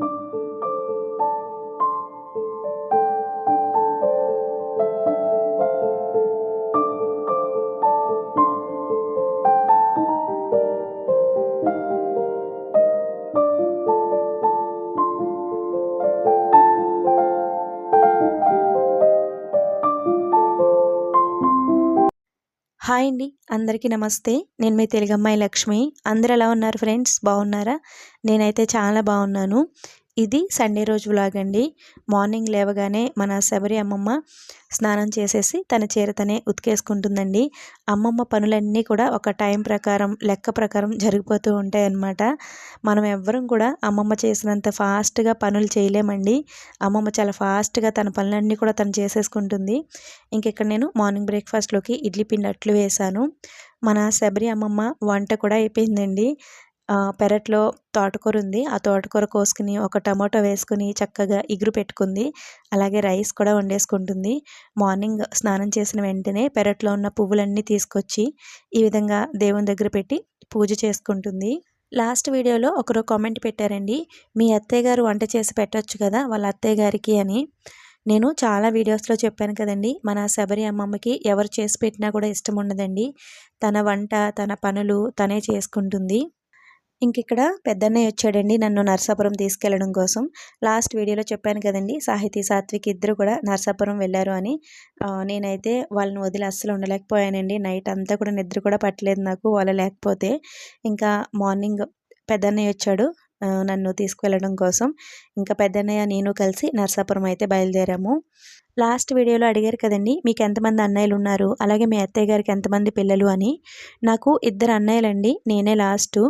Thank you. Hi అండి. అందరికీ నమస్తే. నేను మీ తెలుగమ్మాయి లక్ష్మి. అందరు ఎలా ఉన్నారు ఫ్రెండ్స్? బాగున్నారా? నేనైతే చాలా బాగున్నాను. ఇది సండే రోజు వ్లాగ్ అండి మార్నింగ్ లేవగానే మన శబరి అమ్మమ్మ స్నానం చేసేసి తన చీర తనే ఉతికేసుకుంటుందండి. అమ్మమ్మ పనులన్నీ కూడా ఒక టైం ప్రకారం లెక్క ప్రకారం జరిగిపోతూ ఉంటాయన్నమాట. మనం ఎవ్వరం కూడా అమ్మమ్మ చేసినంత ఫాస్ట్గా పనులు చేయలేమండి. అమ్మమ్మ చాలా ఫాస్ట్గా తన పనులన్నీ కూడా తను చేసేసుకుంటుంది. ఇంకెక్కడ నేను మార్నింగ్ బ్రేక్ఫాస్ట్లోకి ఇడ్లీ పిండి అట్లు వేశాను. మన శబరి అమ్మమ్మ వంట కూడా అయిపోయిందండి. పెరట్లో తోటకూర ఉంది. ఆ తోటకూర కోసుకుని ఒక టమాటో వేసుకుని చక్కగా ఇగురు పెట్టుకుంది. అలాగే రైస్ కూడా వండేసుకుంటుంది. మార్నింగ్ స్నానం చేసిన వెంటనే పెరట్లో ఉన్న పువ్వులన్నీ తీసుకొచ్చి ఈ విధంగా దేవుని దగ్గర పెట్టి పూజ చేసుకుంటుంది. లాస్ట్ వీడియోలో ఒకరు కామెంట్ పెట్టారండి మీ అత్తయ్య గారు వంట చేసి పెట్టచ్చు కదా వాళ్ళ అత్తయ్య గారికి అని. నేను చాలా వీడియోస్లో చెప్పాను కదండి మన శబరి అమ్మమ్మకి ఎవరు చేసి పెట్టినా కూడా ఇష్టం ఉండదండి. తన వంట తన పనులు తనే చేసుకుంటుంది. ఇంక ఇక్కడ పెద్దన్నయ్య వచ్చాడండి నన్ను నర్సాపురం తీసుకెళ్ళడం కోసం. లాస్ట్ వీడియోలో చెప్పాను కదండి సాహితీ సాత్విక్ ఇద్దరు కూడా నర్సాపురం వెళ్ళారు అని. నేనైతే వాళ్ళని వదిలి అస్సలు ఉండలేకపోయానండి. నైట్ అంతా కూడా నిద్ర కూడా పట్టలేదు నాకు వాళ్ళు లేకపోతే. ఇంకా మార్నింగ్ పెద్దన్నయ్య వచ్చాడు నన్ను తీసుకువెళ్ళడం కోసం. ఇంకా పెద్దన్నయ్య నేను కలిసి నర్సాపురం అయితే బయలుదేరాము. లాస్ట్ వీడియోలో అడిగారు కదండి మీకు ఎంతమంది అన్నయ్యలు ఉన్నారు అలాగే మీ అత్తయ్య గారికి ఎంతమంది పిల్లలు అని. నాకు ఇద్దరు అన్నయ్యలండి నేనే లాస్ట్.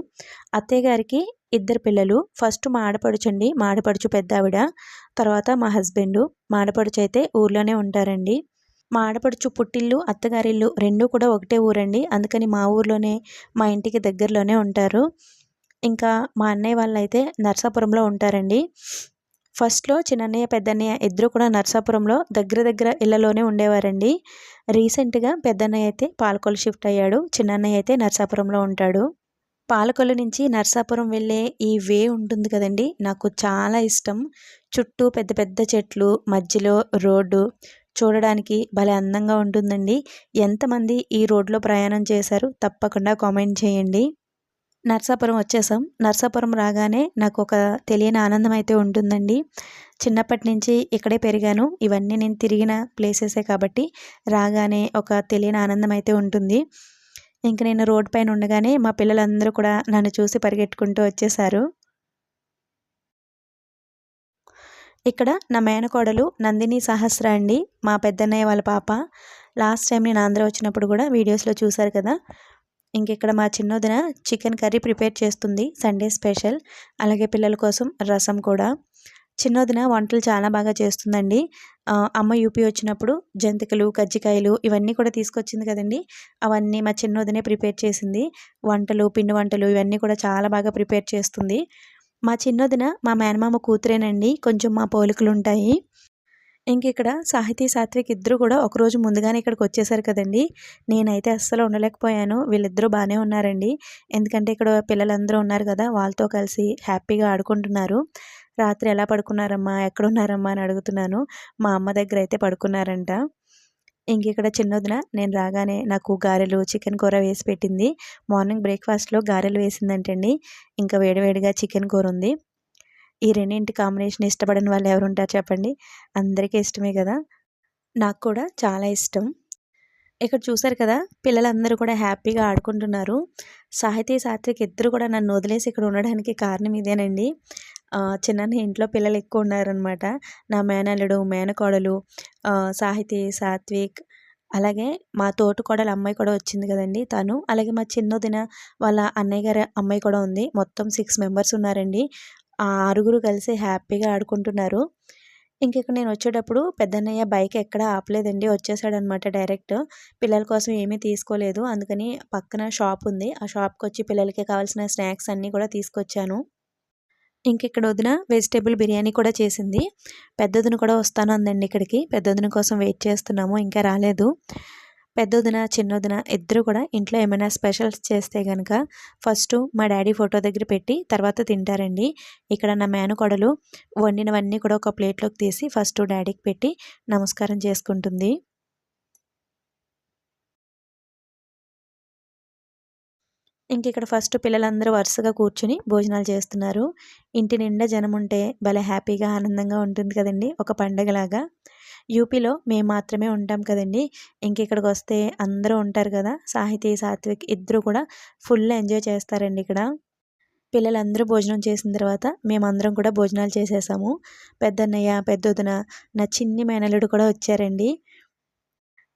అత్తయ్య గారికి ఇద్దరు పిల్లలు. ఫస్ట్ మా ఆడపడుచండి మా ఆడపడుచు పెద్ద ఆవిడ. తర్వాత మా హస్బెండు. మా ఆడపడుచు అయితే ఊర్లోనే ఉంటారండి. మా ఆడపడుచు పుట్టిల్లు అత్తగారిల్లు రెండూ కూడా ఒకటే ఊరండి. అందుకని మా ఊర్లోనే మా ఇంటికి దగ్గరలోనే ఉంటారు. ఇంకా మా అన్నయ్య వాళ్ళు అయితే నర్సాపురంలో ఉంటారండి. ఫస్ట్లో చిన్నన్నయ్య పెద్దన్నయ్య ఇద్దరు కూడా నర్సాపురంలో దగ్గర దగ్గర ఇళ్ళలోనే ఉండేవారండి. రీసెంట్గా పెద్దన్నయ్య అయితే పాలకొల్లు షిఫ్ట్ అయ్యాడు. చిన్నన్నయ్య అయితే నర్సాపురంలో ఉంటాడు. పాలకొల్లు నుంచి నర్సాపురం వెళ్ళే ఈ వే ఉంటుంది కదండి నాకు చాలా ఇష్టం. చుట్టూ పెద్ద పెద్ద చెట్లు మధ్యలో రోడ్డు చూడడానికి భలే అందంగా ఉంటుందండి. ఎంతమంది ఈ రోడ్లో ప్రయాణం చేశారు తప్పకుండా కామెంట్ చేయండి. నర్సాపురం వచ్చేసాం. నర్సాపురం రాగానే నాకు ఒక తెలియని ఆనందం అయితే ఉంటుందండి. చిన్నప్పటి నుంచి ఇక్కడే పెరిగాను. ఇవన్నీ నేను తిరిగిన ప్లేసెసే కాబట్టి రాగానే ఒక తెలియని ఆనందం అయితే ఉంటుంది. ఇంక నేను రోడ్ పైన ఉండగానే మా పిల్లలందరూ కూడా నన్ను చూసి పరిగెట్టుకుంటూ వచ్చేసారు. ఇక్కడ నా మేనకోడలు నందిని సహస్ర అండి. మా పెద్దన్నయ్య వాళ్ళ పాప. లాస్ట్ టైం నేను ఆంధ్ర వచ్చినప్పుడు కూడా వీడియోస్లో చూశారు కదా. ఇక్కడ మా చిన్నోదిన చికెన్ కర్రీ ప్రిపేర్ చేస్తుంది సండే స్పెషల్. అలాగే పిల్లల కోసం రసం కూడా. చిన్నోదిన వంటలు చాలా బాగా చేస్తుందండి. అమ్మ యూపీ వచ్చినప్పుడు జంతికలు కజ్జికాయలు ఇవన్నీ కూడా తీసుకొచ్చింది కదండి. అవన్నీ మా చిన్నోదినే ప్రిపేర్ చేసింది. వంటలు పిండి వంటలు ఇవన్నీ కూడా చాలా బాగా ప్రిపేర్ చేస్తుంది. మా చిన్నోదిన మా మేనమామ కూతురేనండి. కొంచెం మా పోలికలు ఉంటాయి ఇంక ఇక్కడ సాహితీ సాత్విక్ ఇద్దరు కూడా ఒకరోజు ముందుగానే ఇక్కడికి వచ్చేసారు కదండి. నేనైతే అస్సలు ఉండలేకపోయాను. వీళ్ళిద్దరూ బాగానే ఉన్నారండి. ఎందుకంటే ఇక్కడ పిల్లలందరూ ఉన్నారు కదా వాళ్ళతో కలిసి హ్యాపీగా ఆడుకుంటున్నారు. రాత్రి ఎలా పడుకున్నారమ్మా? ఎక్కడున్నారమ్మా అని అడుగుతున్నాను. మా అమ్మ దగ్గర అయితే పడుకున్నారంట. ఇంక ఇక్కడ చిన్నదిన నేను రాగానే నాకు గారెలు చికెన్ కూర వేసి పెట్టింది. మార్నింగ్ బ్రేక్ఫాస్ట్లో గారెలు వేసిందంటండి. ఇంకా వేడివేడిగా చికెన్ కూర ఉంది. ఈ రెండింటి కాంబినేషన్ ఇష్టపడని వాళ్ళు ఎవరు ఉంటారు చెప్పండి. అందరికీ ఇష్టమే కదా? నాకు కూడా చాలా ఇష్టం. ఇక్కడ చూసారు కదా పిల్లలందరూ కూడా హ్యాపీగా ఆడుకుంటున్నారు. సాహితీ సాత్విక్ ఇద్దరు కూడా నన్ను వదిలేసి ఇక్కడ ఉండడానికి కారణం ఇదేనండి. చిన్న ఇంట్లో పిల్లలు ఎక్కువ ఉన్నారనమాట నా మేనల్లుడు మేనకోడలు సాహితీ సాత్విక్ అలాగే మా తోటి కోడలు అమ్మాయి కూడా వచ్చింది కదండి తను. అలాగే మా చిన్నదిన వాళ్ళ అన్నయ్య గారి అమ్మాయి కూడా ఉంది. మొత్తం సిక్స్ మెంబర్స్ ఉన్నారండి. ఆ ఆరుగురు కలిసి హ్యాపీగా ఆడుకుంటున్నారు. ఇంక ఇక్కడ నేను వచ్చేటప్పుడు పెద్దన్నయ్య బైక్ ఎక్కడ ఆపలేదండి వచ్చేసాడనమాట డైరెక్ట్. పిల్లల కోసం ఏమీ తీసుకోలేదు అందుకని పక్కన షాప్ ఉంది. ఆ షాప్కి వచ్చి పిల్లలకి కావాల్సిన స్నాక్స్ అన్నీ కూడా తీసుకొచ్చాను. ఇంక ఇక్కడ వదిన వెజిటేబుల్ బిర్యానీ కూడా చేసింది. పెద్దదిన కూడా వస్తాను అందండి ఇక్కడికి. పెద్దదిన కోసం వెయిట్ చేస్తున్నాము ఇంకా రాలేదు. పెద్దొదిన చిన్నొదిన ఇద్దరు కూడా ఇంట్లో ఏమైనా స్పెషల్స్ చేస్తే కనుక ఫస్ట్ మా డాడీ ఫోటో దగ్గర పెట్టి తర్వాత తింటారండి. ఇక్కడ నా మేనకోడలు వండినవన్నీ కూడా ఒక ప్లేట్లోకి తీసి ఫస్ట్ డాడీకి పెట్టి నమస్కారం చేసుకుంటుంది. ఇంక ఇక్కడ ఫస్ట్ పిల్లలందరూ వరుసగా కూర్చుని భోజనాలు చేస్తున్నారు. ఇంటి నిండా జనం ఉంటే భలే హ్యాపీగా ఆనందంగా ఉంటుంది కదండి. ఒక పండగలాగా. యూపీలో మేము మాత్రమే ఉంటాం కదండి. ఇంక ఇక్కడికి వస్తే అందరూ ఉంటారు కదా. సాహితీ సాత్విక్ ఇద్దరు కూడా ఫుల్ ఎంజాయ్ చేస్తారండి ఇక్కడ. పిల్లలందరూ భోజనం చేసిన తర్వాత మేమందరం కూడా భోజనాలు చేసేసాము. పెద్దన్నయ్య పెద్దొదన నా చిన్ని మేనల్లుడు కూడా వచ్చారండి.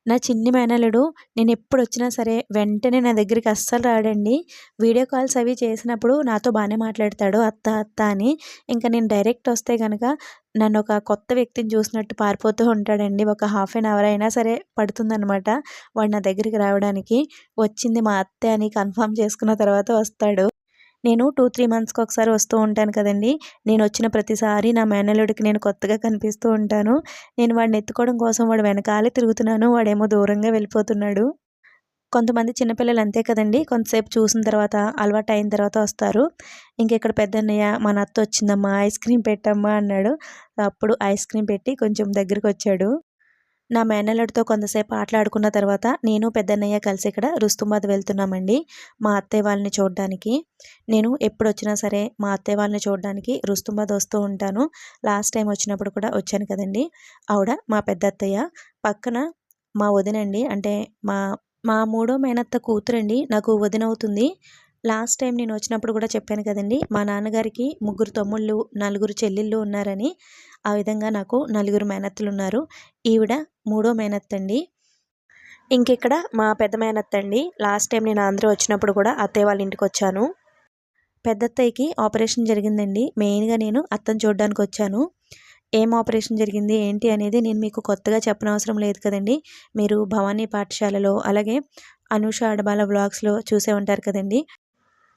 నా చిన్ని మేనలుడు నేను ఎప్పుడు వచ్చినా సరే వెంటనే నా దగ్గరికి అస్సలు రాడండి. వీడియో కాల్స్ అవి చేసినప్పుడు నాతో బాగానే మాట్లాడతాడు అత్త అత్త అని. ఇంకా నేను డైరెక్ట్ వస్తే కనుక నన్ను ఒక కొత్త వ్యక్తిని చూసినట్టు పారిపోతూ ఉంటాడండి. ఒక హాఫ్ అన్ అవర్ అయినా సరే పడుతుందనమాట వాడు నా దగ్గరికి రావడానికి. వచ్చింది మా అత్తే అని కన్ఫర్మ్ చేసుకున్న తర్వాత వస్తాడు. నేను టూ త్రీ మంత్స్కి ఒకసారి వస్తూ ఉంటాను కదండి. నేను వచ్చిన ప్రతిసారి నా మేనల్లుడికి నేను కొత్తగా కనిపిస్తూ ఉంటాను. నేను వాడిని ఎత్తుకోవడం కోసం వాడు వెనకాలే తిరుగుతున్నాను. వాడేమో దూరంగా వెళ్ళిపోతున్నాడు. కొంతమంది చిన్నపిల్లలు అంతే కదండి. కొంతసేపు చూసిన తర్వాత అలవాటు అయిన తర్వాత వస్తారు. ఇంకెక్కడ పెద్దన్నయ్య మా నత్త వచ్చిందమ్మా ఐస్ క్రీమ్ పెట్టమ్మా అన్నాడు. అప్పుడు ఐస్ క్రీమ్ పెట్టి కొంచెం దగ్గరికి వచ్చాడు నా మేనల్లుడితో కొంతసేపు ఆటలాడుకున్న తర్వాత నేను పెద్దన్నయ్య కలిసి ఇక్కడ రుస్తుంబాద్ వెళ్తున్నామండి మా అత్తయ్య వాళ్ళని చూడడానికి. నేను ఎప్పుడు వచ్చినా సరే మా అత్తయ్య వాళ్ళని చూడడానికి రుస్తుంబాద్ వస్తూ ఉంటాను. లాస్ట్ టైం వచ్చినప్పుడు కూడా వచ్చాను కదండి. ఆవిడ మా పెద్ద అత్తయ్య పక్కన మా వదినండి అంటే మా మా మూడో మేనత్త కూతురండి నాకు వదిన అవుతుంది లాస్ట్ టైం నేను వచ్చినప్పుడు కూడా చెప్పాను కదండి మా నాన్నగారికి ముగ్గురు తమ్ముళ్ళు నలుగురు చెల్లెళ్ళు ఉన్నారని. ఆ విధంగా నాకు నలుగురు మేనత్తలు ఉన్నారు ఈవిడ మూడో మేనత్తండి. ఇంకెక్కడ మా పెద్ద మేనత్త అండి లాస్ట్ టైం నేను ఆంధ్ర వచ్చినప్పుడు కూడా అత్తయ్య వాళ్ళ ఇంటికి వచ్చాను. పెద్దత్తయ్యకి ఆపరేషన్ జరిగిందండి. మెయిన్గా నేను అత్తను చూడడానికి వచ్చాను. ఏం ఆపరేషన్ జరిగింది ఏంటి అనేది నేను మీకు కొత్తగా చెప్పనవసరం లేదు కదండి. మీరు భవానీ పాఠశాలలో అలాగే అనుష అడబాల బ్లాగ్స్లో చూసే ఉంటారు కదండి.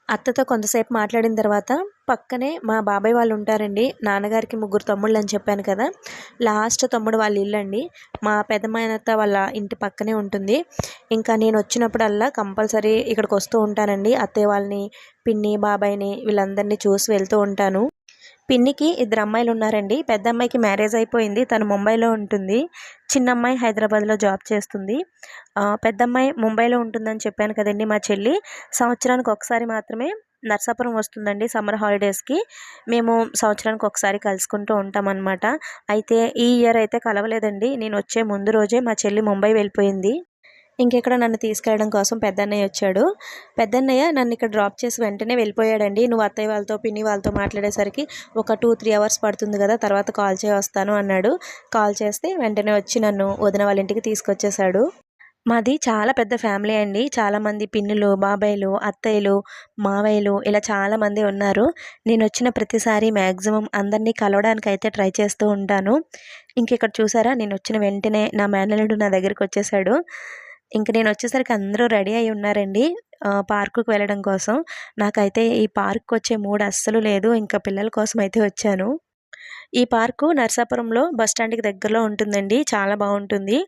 అత్తతో కొంతసేపు మాట్లాడిన తర్వాత పక్కనే మా బాబాయ్ వాళ్ళు ఉంటారండి. నాన్నగారికి ముగ్గురు తమ్ముళ్ళు అని చెప్పాను కదా. లాస్ట్ తమ్ముడు వాళ్ళ ఇల్లు అండి. మా పెద్దమాయనత్త వాళ్ళ ఇంటి పక్కనే ఉంటుంది. ఇంకా నేను వచ్చినప్పుడల్లా కంపల్సరీ ఇక్కడికి వస్తూ ఉంటానండి. అత్తయ్య వాళ్ళని పిన్ని బాబాయ్ని వీళ్ళందరినీ చూసి వెళ్తూ ఉంటాను. పిన్నికి ఇద్దరు అమ్మాయిలు ఉన్నారండి. పెద్ద అమ్మాయికి మ్యారేజ్ అయిపోయింది. తను ముంబైలో ఉంటుంది. చిన్న అమ్మాయి హైదరాబాద్లో జాబ్ చేస్తుంది. పెద్ద అమ్మాయి ముంబైలో ఉంటుందని చెప్పాను కదండి మా చెల్లి. సంవత్సరానికి ఒకసారి మాత్రమే నర్సాపురం వస్తుందండి సమ్మర్ హాలిడేస్కి. మేము సంవత్సరానికి ఒకసారి కలుసుకుంటూ ఉంటామన్నమాట. అయితే ఈ ఇయర్ అయితే కలవలేదండి. నేను వచ్చే ముందు రోజే మా చెల్లి ముంబై వెళ్ళిపోయింది. ఇంకెక్కడ నన్ను తీసుకెళ్ళడం కోసం పెద్దన్నయ్య వచ్చాడు. పెద్దన్నయ్య నన్ను ఇక్కడ డ్రాప్ చేసి వెంటనే వెళ్ళిపోయాడండి. నువ్వు అత్తయ్య వాళ్ళతో పిన్ని వాళ్ళతో మాట్లాడేసరికి ఒక టూ త్రీ అవర్స్ పడుతుంది కదా తర్వాత కాల్ చేయి వస్తాను అన్నాడు. కాల్ చేస్తే వెంటనే వచ్చి నన్ను వదిన వాళ్ళ ఇంటికి తీసుకొచ్చేసాడు మాది చాలా పెద్ద ఫ్యామిలీ అండి. చాలామంది పిన్నులు బాబాయ్లు అత్తయ్యలు మావయ్యలు ఇలా చాలామంది ఉన్నారు. నేను వచ్చిన ప్రతిసారి మ్యాక్సిమం అందరినీ కలవడానికి అయితే ట్రై చేస్తూ ఉంటాను. ఇంక ఇక్కడ చూసారా? నేను వచ్చిన వెంటనే నా మేనల్లుడు నా దగ్గరికి వచ్చేసాడు ఇంక నేను వచ్చేసరికి అందరూ రెడీ అయి ఉన్నారండి పార్కుకు వెళ్ళడం కోసం. నాకైతే ఈ పార్క్ వచ్చే మూడు అస్సలు లేదు ఇంకా పిల్లల కోసం అయితే వచ్చాను. ఈ పార్కు నర్సాపురంలో బస్ స్టాండ్కి దగ్గరలో ఉంటుందండి చాలా బాగుంటుంది.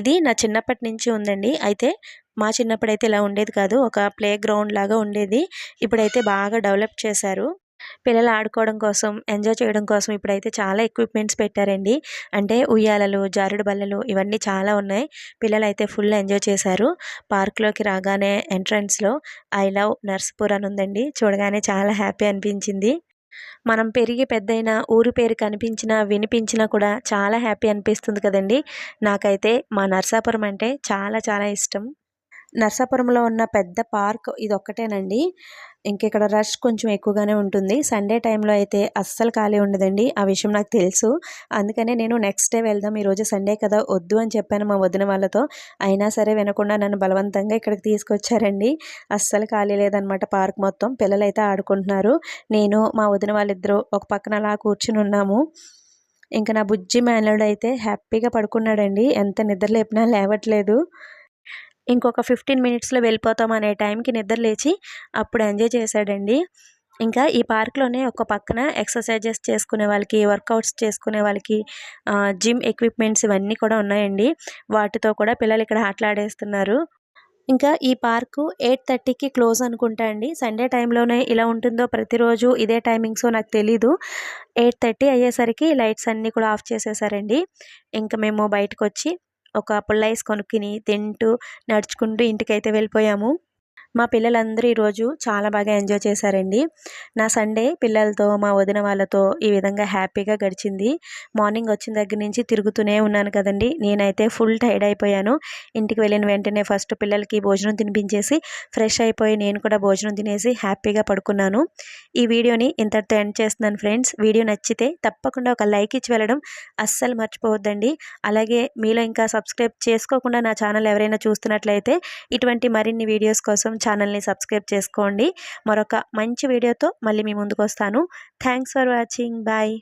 ఇది నా చిన్నప్పటి నుంచి ఉందండి. అయితే మా చిన్నప్పుడు అయితే ఇలా ఉండేది కాదు ఒక ప్లే గ్రౌండ్ లాగా ఉండేది. ఇప్పుడైతే బాగా డెవలప్ చేశారు. పిల్లలు ఆడుకోవడం కోసం ఎంజాయ్ చేయడం కోసం ఇప్పుడైతే చాలా ఎక్విప్మెంట్స్ పెట్టారండి. అంటే ఉయ్యాలలు జారుడు బల్లలు ఇవన్నీ చాలా ఉన్నాయి. పిల్లలు అయితే ఫుల్ ఎంజాయ్ చేశారు. పార్క్లోకి రాగానే ఎంట్రన్స్లో ఐ లవ్ నర్స్పూర్ అని ఉందండి. చూడగానే చాలా హ్యాపీ అనిపించింది. మనం పెరిగి పెద్దయిన ఊరు పేరు కనిపించినా వినిపించినా కూడా చాలా హ్యాపీ అనిపిస్తుంది కదండి. నాకైతే మా నర్సాపురం అంటే చాలా చాలా ఇష్టం. నర్సాపురంలో ఉన్న పెద్ద పార్క్ ఇది ఒక్కటేనండి ఇంకెక్కడ రష్ కొంచెం ఎక్కువగానే ఉంటుంది. సండే టైంలో అయితే అస్సలు ఖాళీ ఉండదండి. ఆ విషయం నాకు తెలుసు. అందుకనే నేను నెక్స్ట్ డే వెళ్దాం. ఈరోజు సండే కదా వద్దు అని చెప్పాను మా వదిన వాళ్ళతో. అయినా సరే వినకుండా నన్ను బలవంతంగా ఇక్కడికి తీసుకొచ్చారండి. అస్సలు ఖాళీ లేదనమాట పార్క్ మొత్తం. పిల్లలైతే ఆడుకుంటున్నారు. నేను మా వదిన వాళ్ళిద్దరూ ఒక పక్కన అలా కూర్చుని ఉన్నాము. ఇంకా నా బుజ్జి మేనలుడు అయితే హ్యాపీగా పడుకున్నాడండి. ఎంత నిద్ర లేపినా లేవట్లేదు. ఇంకొక ఫిఫ్టీన్ మినిట్స్లో వెళ్ళిపోతాం అనే టైంకి నిద్ర లేచి అప్పుడు ఎంజాయ్ చేశాడండి. ఇంకా ఈ పార్క్లోనే ఒక పక్కన ఎక్సర్సైజెస్ చేసుకునే వాళ్ళకి వర్కౌట్స్ చేసుకునే వాళ్ళకి జిమ్ ఎక్విప్మెంట్స్ ఇవన్నీ కూడా ఉన్నాయండి. వాటితో కూడా పిల్లలు ఇక్కడ ఆటలాడేస్తున్నారు. ఇంకా ఈ పార్కు ఎయిట్ థర్టీకి క్లోజ్ అనుకుంటా అండి. సండే టైంలోనే ఇలా ఉంటుందో ప్రతిరోజు ఇదే టైమింగ్స్ నాకు తెలీదు. ఎయిట్ థర్టీ అయ్యేసరికి లైట్స్ అన్నీ కూడా ఆఫ్ చేసేసారండి. ఇంకా మేము బయటకు వచ్చి ఒక పుల్లైస్ కొనుక్కుని తింటూ నడుచుకుంటూ ఇంటికైతే వెళ్ళిపోయాము. మా పిల్లలందరూ ఈరోజు చాలా బాగా ఎంజాయ్ చేశారండి. నా సండే పిల్లలతో మా వదిన వాళ్ళతో ఈ విధంగా హ్యాపీగా గడిచింది. మార్నింగ్ వచ్చిన దగ్గర నుంచి తిరుగుతూనే ఉన్నాను కదండి. నేనైతే ఫుల్ టైర్డ్ అయిపోయాను. ఇంటికి వెళ్ళిన వెంటనే ఫస్ట్ పిల్లలకి భోజనం తినిపించేసి ఫ్రెష్ అయిపోయి నేను కూడా భోజనం తినేసి హ్యాపీగా పడుకున్నాను. ఈ వీడియోని ఇంతటితో ఎండ్ చేస్తున్నాను ఫ్రెండ్స్. వీడియో నచ్చితే తప్పకుండా ఒక లైక్ ఇచ్చి వెళ్ళడం అస్సలు మర్చిపోవద్దండి. అలాగే మీలో ఇంకా సబ్స్క్రైబ్ చేసుకోకుండా నా ఛానల్ ఎవరైనా చూస్తున్నట్లయితే ఇటువంటి మరిన్ని వీడియోస్ కోసం ఛానల్ని సబ్స్క్రైబ్ చేసుకోండి. మరొక మంచి వీడియోతో మళ్ళీ మీ ముందుకు వస్తాను. Thanks for watching bye